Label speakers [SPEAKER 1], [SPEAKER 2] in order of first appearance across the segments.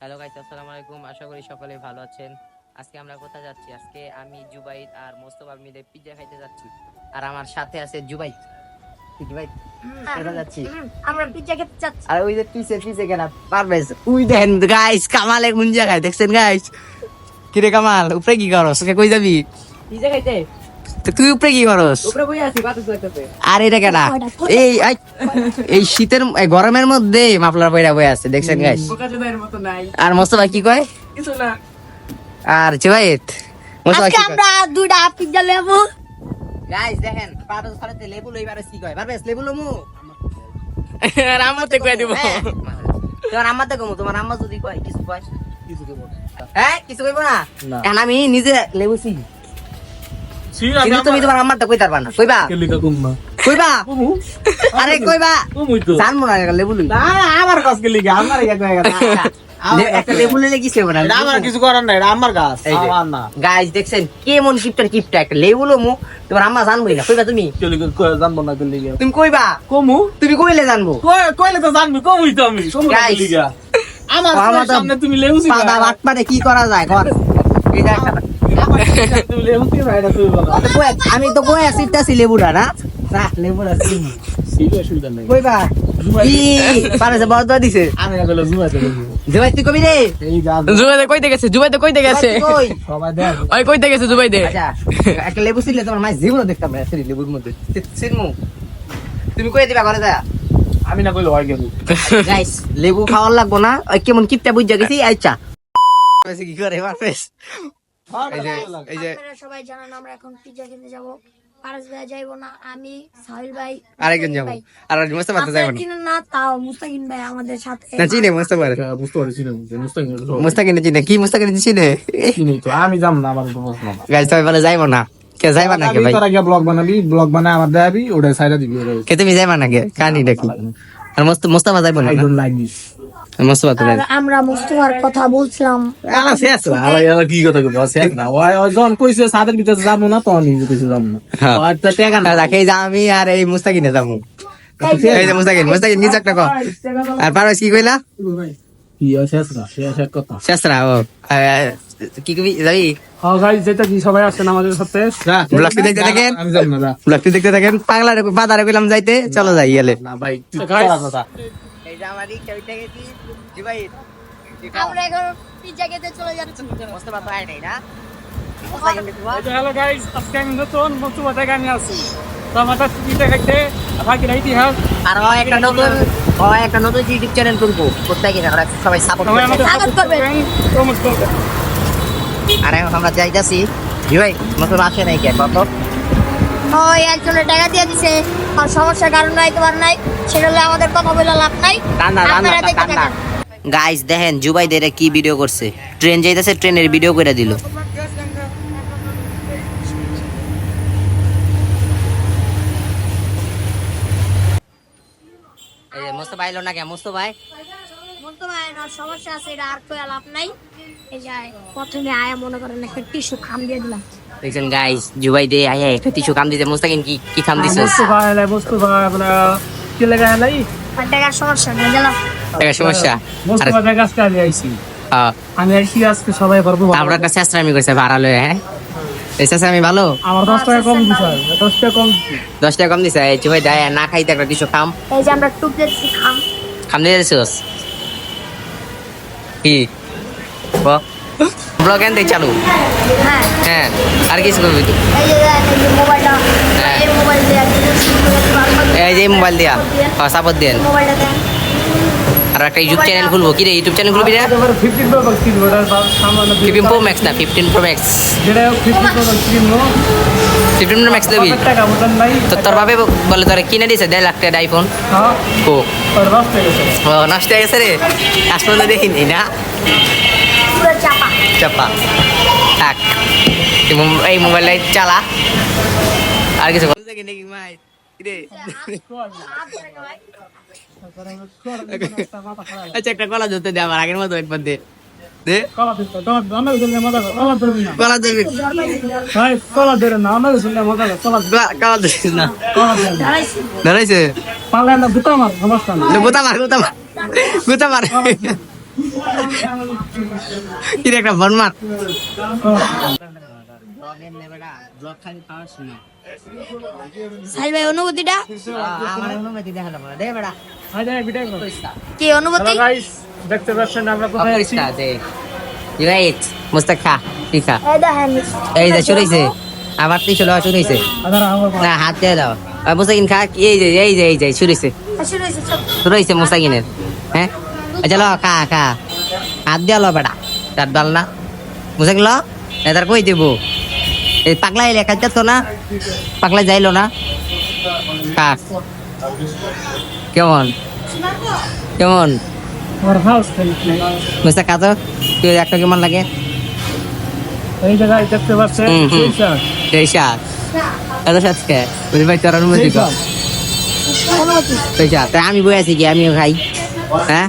[SPEAKER 1] Hello guys আসসালামু আলাইকুম। আশা করি সকলে ভালো আছেন। আজকে আমরা কোথায় যাচ্ছি? আজকে আমি জুবাইদ আর মোস্তফা মিলে পিজ্জা খাইতে যাচ্ছি। আর আমার সাথে আছে জুবাইদ। জুবাইদ? কোথায় যাচ্ছি?
[SPEAKER 2] আমরা পিজ্জা খেতে চাচ্ছি।
[SPEAKER 1] আর ওই যে পিছে পিছে কেন। পারবেজ উই দেখেন গাইস কামালে কোন জায়গায় দেখছেন গাইস কিরে কামাল উপরে কি করস? ওকে কই যাবি?
[SPEAKER 2] পিজ্জা খাইতে?
[SPEAKER 1] তুই উপরে কি করস? আর এটা এই এই শীতের গরমের মধ্যে মাফলার বইরা বই আছে দেখছেন গাইস
[SPEAKER 2] বোকা চোদার মতো নাই।
[SPEAKER 1] আর মোস্তফা কি কয়?
[SPEAKER 2] কিছু না।
[SPEAKER 1] আর জুবাইদ? মোস্তফা কি
[SPEAKER 2] আমরা দুইটা পিজ্জা লেবু
[SPEAKER 1] গাইস দেখেন লেবু লইবার কি কয়? লেবু লমু?
[SPEAKER 2] আর আমাতে কই দিব।
[SPEAKER 1] হ্যাঁ। তোমার আম্মা তো কমু তোমার আম্মা যদি কয় কিছু কয়? হ্যাঁ কিছু কইব না?
[SPEAKER 3] না।
[SPEAKER 1] আমি নিজে লেবু কিন্তু তুমি তোমার আম্মার তো কইতার না? কইবা? কইবা? আরে কইবা? জানব না লেবু লই
[SPEAKER 3] আমার কাছ কে আমার ইয়া কয়ে
[SPEAKER 1] একটা লেবু লইলে কি সেব না।
[SPEAKER 3] আমার কিছু করার নাই এটা আমার গাছ
[SPEAKER 1] এই যে।
[SPEAKER 3] আমার না।
[SPEAKER 1] গাইস দেখছেন কেমন কিপটার কিপটা একটা লেবু লমু তোমার আম্মা জানবই না। কইবা তুমি?
[SPEAKER 3] জানব না
[SPEAKER 1] তুমি কইবা?
[SPEAKER 3] কমু?
[SPEAKER 1] তুমি কইলে জানব।
[SPEAKER 3] কই- কইলে তো জানবি কমুই তো আমি। আমার
[SPEAKER 1] তো
[SPEAKER 3] সামনে তুমি লেউছি
[SPEAKER 1] পাদা বাটপারে কি করা যায় কর এটা আমি তো কই আসিতাছি লেবুটা না? না আচ্ছা লেবু ছিলে তোমার মাছ জীবন দেখতাম না সেই মধ্যে? তুমি কই দিবা ঘরে যা।
[SPEAKER 3] আমি না কইলে হয় গেল।
[SPEAKER 1] গাইস লেবু খাওয়ার লাগবো না। ওই কেমন কিপটা বুঝা গেছি আচ্ছা। কি করে এই যে এই যে
[SPEAKER 2] আপনারা সবাই জানেন আমরা এখন পিজ্জা খেতে যাব। পারস ভাই যাইবো না আমি সাহিল ভাই
[SPEAKER 1] আরেকজন যাব। আর মোস্তফা তো যাব না।
[SPEAKER 2] না তাও মুস্তাকিন ভাই আমাদের সাথে।
[SPEAKER 1] না চিনে মোস্তফা
[SPEAKER 3] বুঝতে পারছি না মুস্তাকিম
[SPEAKER 1] চিনে কি মুস্তাকিনে চিনে?
[SPEAKER 3] চিনি তো আমি যাম না আমার তো প্রশ্ন
[SPEAKER 1] গাইস সবাই বলে যাইবো না। কে যাইবা না কে ভাই?
[SPEAKER 3] তোরা গিয়ে ব্লগ বানাবি ব্লগ বানায় আমার দেখাবি ওটা সাইডে দিবি ওটা
[SPEAKER 1] কে তুমি যাইবা না কে? কানি দেখি। আর মস্ত মোস্তফা যাইবো না?
[SPEAKER 3] I don't like this
[SPEAKER 1] Mostafa তো
[SPEAKER 2] আর আমরা মুস্তফার কথা বলছিলাম।
[SPEAKER 3] আলা শেষ না আলা আলা কি কথা কইবো শেষ না। ওই ওই কইছে সাদের ভিতরে যাব না কইছে যাব না। আর তো টাকা না
[SPEAKER 1] রাখে যা আমি আর এই মুস্তাকিনে যাব। এই যে মুস্তাকিন মুস্তাকিন নিজ একটা কর। আর পারস কি কইলা?
[SPEAKER 3] কি শেষ না শেষ এক কথা।
[SPEAKER 1] শেষরা ও কি কবি যাবি?
[SPEAKER 3] হ্যাঁ গাইস যেটা কি সবাই আসেন আমাদের সাথে?
[SPEAKER 1] ব্লগটি দেখতে থাকেন।
[SPEAKER 3] আমি যাব না যা।
[SPEAKER 1] ব্লগটি দেখতে থাকেন পাগলারে বাদারে কইলাম যাইতে চলো যাই
[SPEAKER 3] না ভাই
[SPEAKER 1] এই যে আমার রিক্সা উঠে গেছি জি
[SPEAKER 2] আমরা এখন পিজ্জা খেতে চলে যাচ্ছি।
[SPEAKER 1] মোস্তফা তো আয় নাই না।
[SPEAKER 4] হ্যালো গাইস আজকে আমি নতুন নতুন জায়গা নিয়ে তো আমাদের সুবিধা খাইতে বাকি ইতিহাস
[SPEAKER 1] আর ও একটা নতুন ও একটা নতুন ইউটিউব চ্যানেল কোথায় সবাই সাপোর্ট করবে আর এখন আমরা যাইতাছি। জি ভাই নতুন আসে নাই কে কত
[SPEAKER 2] ওই একজনের টাকা দিয়ে দিছে আর সমস্যার কারণ নাই তোমার নাই সেটা হলে আমাদের কথা বলে লাভ নাই।
[SPEAKER 1] কান্না কান্না
[SPEAKER 2] আপনারা দেখতে থাকেন।
[SPEAKER 1] গাইস দেখেন জুবাই দেরে কি ভিডিও করছে। ট্রেন যাইতেছে ট্রেনের ভিডিও করে দিল। মোস্তফা আইলো না কে মোস্তফা?
[SPEAKER 2] পারেন আর সমস্যা আছে এটা আর কয়ে লাভ নাই। এই যে প্রথমে আয়া মনে করেন একটা টিস্যু খাম দিয়ে দিলাম।
[SPEAKER 1] দেখছেন গাইস জুবাই দে আয় একটা কিছু কাম দিতে মোস্তাকিন কি কি কাম
[SPEAKER 4] ভাই এলাই বস্তু ভাই আপনার কি লেগা এলাই
[SPEAKER 2] আর টাকার সমস্যা নেই গেলাম।
[SPEAKER 1] টাকা সমস্যা?
[SPEAKER 4] ভাই গাছটা আমি আইছি।
[SPEAKER 1] হ্যাঁ,
[SPEAKER 4] আমি আইছি আজকে সবাই পারব
[SPEAKER 1] আমরা চেষ্টা আমি কইছে ভাড়া লয়ে হ্যাঁ? চেষ্টা আমি ভালো?
[SPEAKER 4] আমার দশ টাকা কম দিছে দশ টাকা কম দিছে।
[SPEAKER 1] দশ টাকা কম দিছে এই জুবাই দেয় না খাইতে একটা কিছু খাম।
[SPEAKER 2] এই যে আমরা টুক দিচ্ছি খাম।
[SPEAKER 1] খাম দিয়ে দিছিস কি? ব্লগ এন দেখ চালু?
[SPEAKER 2] হ্যাঁ।
[SPEAKER 1] হ্যাঁ আর কিছু করবি তুই?
[SPEAKER 2] এই যে
[SPEAKER 1] হ্যাঁ।
[SPEAKER 2] মোবাইল দিয়ে একজন শুরু করে পারবেন।
[SPEAKER 1] এই যে মোবাইল দিয়া। সাপোর্ট দেন। আর একটা ইউটিউব চ্যানেল খুলবো। কি রে? ইউটিউব চ্যানেল খুলবি রে
[SPEAKER 4] ফিফটিন প্রো
[SPEAKER 1] ম্যাক্স না fifteen Pro Max
[SPEAKER 4] fifteen Pro
[SPEAKER 1] Max দেবি? তো তোর ভাবে বলে তোরা কিনে দিছে দেড় লাখ টাকা আইফোন
[SPEAKER 4] হ্যাঁ।
[SPEAKER 1] ও নষ্ট হয়ে গেছে রে। আজ দেখিনি না।
[SPEAKER 2] চাপা।
[SPEAKER 1] চাপা। মোম- এই মোবাইলটাই চালা। আর কিছু আচ্ছা একটা কলা ধরতে দে আমার আগের মতো একবার দে। দে।
[SPEAKER 4] কলা ধরে না।
[SPEAKER 1] ধরাইছে। গুতা মার। গুতা মার। গুতা মার। কি একটা বনমাত
[SPEAKER 2] সাহিল ভাই অনুভূতিটা?
[SPEAKER 1] আমার অনুমতি দেখানো পড়ে দে বেড়া
[SPEAKER 4] হাই হাই ভিডিও করো
[SPEAKER 2] কি অনুভূতি
[SPEAKER 4] দেখতে পাচ্ছেন আমরা কোথায় আছি?
[SPEAKER 1] রাইট মুস্তাক খা ঠিক খা
[SPEAKER 2] এই
[SPEAKER 1] যে শুরু আবার তুই চলো
[SPEAKER 4] আমার
[SPEAKER 1] না হাত দিয়ে দাও। মুস্তাকিন খা এই যে এই যে এই যে
[SPEAKER 2] চল।
[SPEAKER 1] শুরু হয়েছে মুস্তাকিনের। হ্যাঁ? চলো খা খা। হাত দিয়া লো বেড়া। চাট বাল না। মুস্তাকিন ল এদার কই দেব? এই পাগলা এলে খাইতে তো না। পাগলা যাইলো না। খা। কেমন? কেমন?
[SPEAKER 4] আমার হাউস
[SPEAKER 1] মুস্তাক খা তো তুই একটা কেমন লাগে?
[SPEAKER 4] এই জায়গায় দেখতে পাচ্ছেন?
[SPEAKER 1] হুম, হুম।
[SPEAKER 4] সেই শাক।
[SPEAKER 1] সেই সাত এত সাতকে বুঝতে পারছি তোর অনুমতি কর সেই সাত আমি বই আছি কি? আমিও খাই। হ্যাঁ?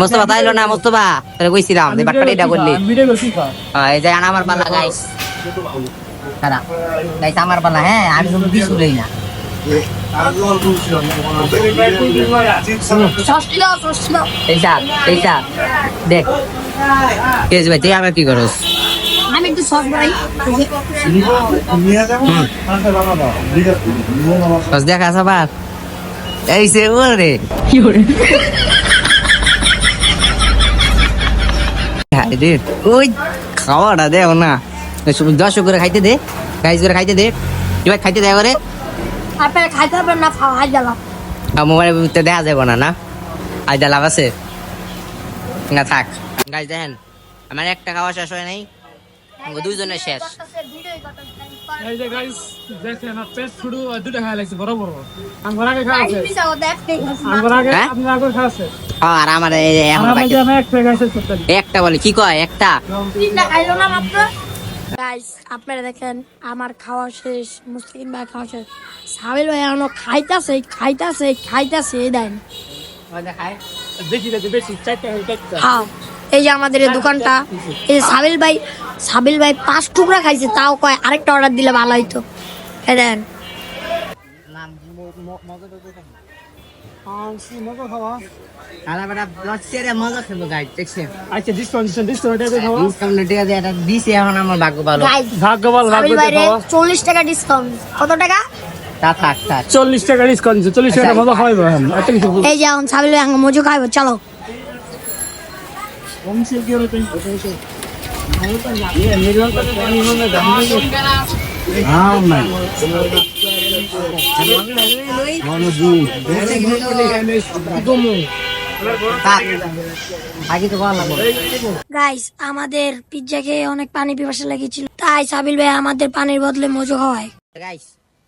[SPEAKER 1] মোস্তফা তাইলো না মোস্তফা? তাহলে কইছিলাম যে বাটপাটি এটা করলি। এই যে আনা আমার পাল্লা গাইস দাদা গাইস আমার পাল্লা হ্যাঁ? আমি কোনো কিছু লই না। দেখ। কে ভাই তুই আমার কি করস?
[SPEAKER 2] আমি একটু
[SPEAKER 1] দেখা সবার এই সে ওরে। রে ওই খাওয়াটা দেও না দশ করে খাইতে দে গাইজ করে খাইতে দে। এবার খাইতে দেয় করে
[SPEAKER 2] আপনারা খাইতে পারবেন না খাওয়া হাই জ্বালা
[SPEAKER 1] মোবাইল দেখা যাব না না? আইডা লাভ আছে? না থাক। গাইজ দেখেন আমার একটা খাওয়া শেষ হয় নাই দুইজনের শেষ।
[SPEAKER 4] এই যে গাইস দেখেন আমার পেট শুরু দুটো খাওয়া লাগছে বড় বড় আমার আগে খাওয়া আছে? আমার আগে
[SPEAKER 1] হ্যাঁ?
[SPEAKER 4] আপনার আগে খাওয়া আছে?
[SPEAKER 1] আর আমার এই যে এখন বাকি
[SPEAKER 4] আমি এক প্যাক
[SPEAKER 1] একটা বলে কি কয়? একটা।
[SPEAKER 2] গাইস আপনারা দেখেন আমার খাওয়া শেষ মুসলিম ভাই খাওয়া শেষ। সাবিল ভাই এখনও খাইতাছে খাইতাছে খাইতাছে দেন।
[SPEAKER 4] দেখি দেখি বেশি চারটা। হ্যাঁ।
[SPEAKER 2] এই যে আমাদের এই দোকানটা এই যে সাবিল ভাই সাবিল ভাই পাঁচ টুকরা খাইছে তাও কয় আরেকটা অর্ডার দিলে ভালো হইতো। দেন।
[SPEAKER 4] আচ্ছা
[SPEAKER 2] চল্লিশ টাকা ডিসকাউন্ট কত টাকা?
[SPEAKER 4] চল্লিশ টাকা ডিসকাউন্ট চল্লিশ টাকা মজা খাওয়াইবো।
[SPEAKER 2] এই সাবিল ভাই আঙ্গ মজু খাইবো চলো। গাইস আমাদের পিৎজা খেয়ে অনেক পানি পিপাসা লেগেছিল। তাই সাবিল ভাই আমাদের পানির বদলে মজু খাওয়ায়।
[SPEAKER 1] গাইস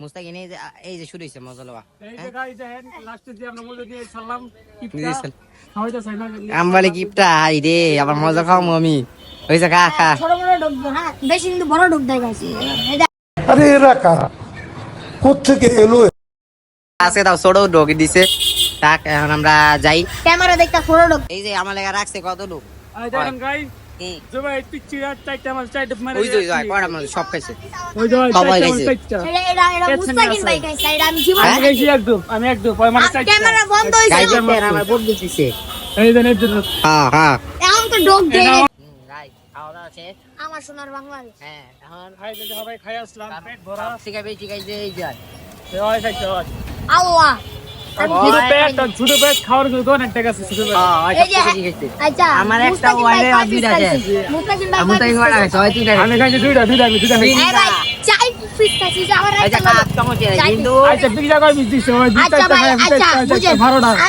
[SPEAKER 1] মুস্তাকিন এই যে এই যে শুরু হয়েছে মজা লওয়া
[SPEAKER 4] এই যে গাইস দেখেন লাস্টে দিয়ে আমরা মূল্য দিয়ে ছাড়লাম
[SPEAKER 1] দিয়েছেন।
[SPEAKER 4] খাওয়াইতে চাই না
[SPEAKER 1] আমি বলে গিফটটা আই রে আবার মজা খাও আমি। হয়েছে খা খা।
[SPEAKER 2] ছোট বড় ঢোক হ্যাঁ বেশি কিন্তু বড় ঢোক দেয়
[SPEAKER 5] আরে এরা কারা? কোথেকে এলো
[SPEAKER 1] আজকে তাও ছোট ঢোকে দিছে। থাক এখন আমরা যাই।
[SPEAKER 2] ক্যামেরা দেখতে ছোট ঢোক।
[SPEAKER 1] এই যে আমার লেগে রাখছে কত লোক
[SPEAKER 4] আমার চারটা মারে
[SPEAKER 1] ওই ওই কয়টা মানুষ সব খাইছে।
[SPEAKER 4] ওই জবাই
[SPEAKER 1] সবাই খাইছে।
[SPEAKER 2] এটা এটা এটা
[SPEAKER 4] পেছনে
[SPEAKER 2] ভাই খাইছে এটা আমি জীবন?
[SPEAKER 4] খাইছি একদম আমি একদম ওই মানে চারটা
[SPEAKER 2] ক্যামেরা বন্ধ হইছে
[SPEAKER 1] গাইজ আমার বন্ধু দিছে
[SPEAKER 4] এই দেন এই দেন
[SPEAKER 1] হ্যাঁ হ্যাঁ
[SPEAKER 2] এখন তো ঢোক দেয়।
[SPEAKER 4] এটা-
[SPEAKER 1] খাওয়া দাওয়া শেষ
[SPEAKER 2] আমার সোনার বাংলাদেশ।
[SPEAKER 1] হ্যাঁ এখন
[SPEAKER 4] খাই দিতে হবে খাই আসলাম। পেট ভরা।
[SPEAKER 1] ঠিক আছে ঠিক আছে এই যে।
[SPEAKER 2] আল্লাহ।
[SPEAKER 4] ছোট
[SPEAKER 2] কি-
[SPEAKER 4] ছোট পেট খাওয়ার কিন্তু অনেক টাকা আছে ছোট পেট
[SPEAKER 2] আচ্ছা
[SPEAKER 1] আমার একটা
[SPEAKER 2] মুস্তাকিম ভাই
[SPEAKER 1] দুইটা আছে।
[SPEAKER 2] মুস্তাকিম ভাই
[SPEAKER 1] আমি আছে
[SPEAKER 4] খাইছি দুইটা দুইটা দুইটা খাইছি।
[SPEAKER 2] ভাই চাই পিস খাইছি যে আমার একটা
[SPEAKER 1] কাজ কিন্তু
[SPEAKER 4] আচ্ছা দিছে
[SPEAKER 2] আচ্ছা
[SPEAKER 4] খাই
[SPEAKER 2] আচ্ছা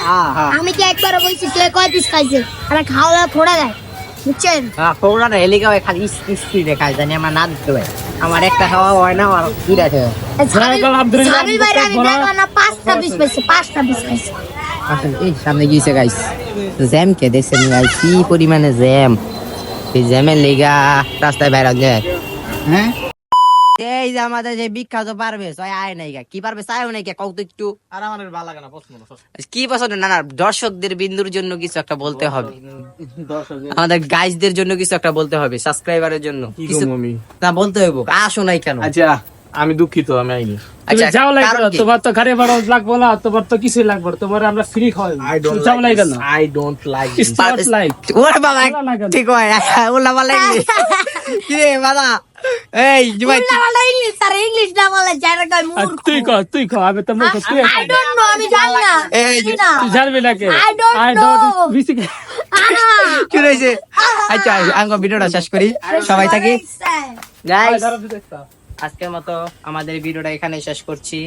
[SPEAKER 1] হ্যাঁ, হ্যাঁ।
[SPEAKER 2] কি একবার বলছি তুই কয় পিস খাইছে? আরে খাওয়া দাওয়া খোড়া দেয় বুঝছেন?
[SPEAKER 1] হ্যাঁ না খালি স্পিডে খাই জানি আমার না দিতে হয় আমার একটা খাওয়া হয় না আমার দুইটা খাওয়া সামনে গিয়েছে গাইস জ্যাম কে দেখছেন গাইস কি পরিমাণে জ্যাম? এই জ্যামের লেগা রাস্তায় বাইরে যায় হ্যাঁ? এই যে আমাদের যে বিখ্যাত পারবে আয় নাই কি পারবে চাইও নাই কে একটু।
[SPEAKER 3] আর আমার ভালো লাগে না পছন্দ না
[SPEAKER 1] কি পছন্দ? না না দর্শকদের বিন্দুর জন্য কিছু একটা বলতে হবে। আমাদের গাইজদের জন্য কিছু একটা বলতে হবে সাবস্ক্রাইবারের জন্য। কিছু না বলতে হইব। আসো নাই কেন?
[SPEAKER 3] আচ্ছা। আমি দুঃখিত আমি আইনি।
[SPEAKER 4] তুমি যাও লাগবে তোমার তো গাড়ি ভাড়া লাগবো না তোমার তো কিছুই লাগবে তোমার আমরা ফ্রি খাওয়াই
[SPEAKER 3] আই ডোন্ট
[SPEAKER 4] যাও লাগে না।
[SPEAKER 3] আই ডোন্ট লাইক
[SPEAKER 1] ওরে বাবা। ঠিক হয় ওলা বলে কি রে বাবা? এই জুমাই
[SPEAKER 2] পাল্টা ইংলিশ স্যার ইংলিশ না বলে যারা
[SPEAKER 4] আর
[SPEAKER 2] মূর্খ।
[SPEAKER 4] তুই কর তুই কর আমি তো মুখ তুই
[SPEAKER 2] আই ডোন্ট নো আমি জানি না
[SPEAKER 1] এই
[SPEAKER 4] তুই জানবি না কে?
[SPEAKER 2] Know.
[SPEAKER 4] don't- কে-
[SPEAKER 1] কি রয়েছে আচ্ছা আঙ্গ ভিডিওটা শেষ করি। সবাই থাকি। গাইস। আজকের মতো আমাদের ভিডিওটা এখানে শেষ করছি।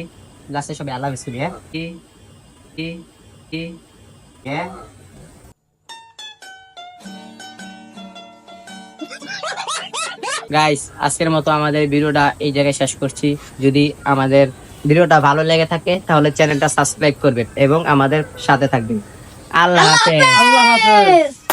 [SPEAKER 1] লাস্টে সবাই আল্লাহ হাফেজ করি হ্যাঁ? কি? কি? কি? হ্যাঁ গাইস আজকের মতো আমাদের ভিডিওটা এই জায়গায় শেষ করছি। যদি আমাদের ভিডিওটা ভালো লেগে থাকে তাহলে চ্যানেলটা সাবস্ক্রাইব করবেন এবং আমাদের সাথে থাকবেন। আল্লাহ হাফেজ।
[SPEAKER 4] আল্লাহ হাফেজ।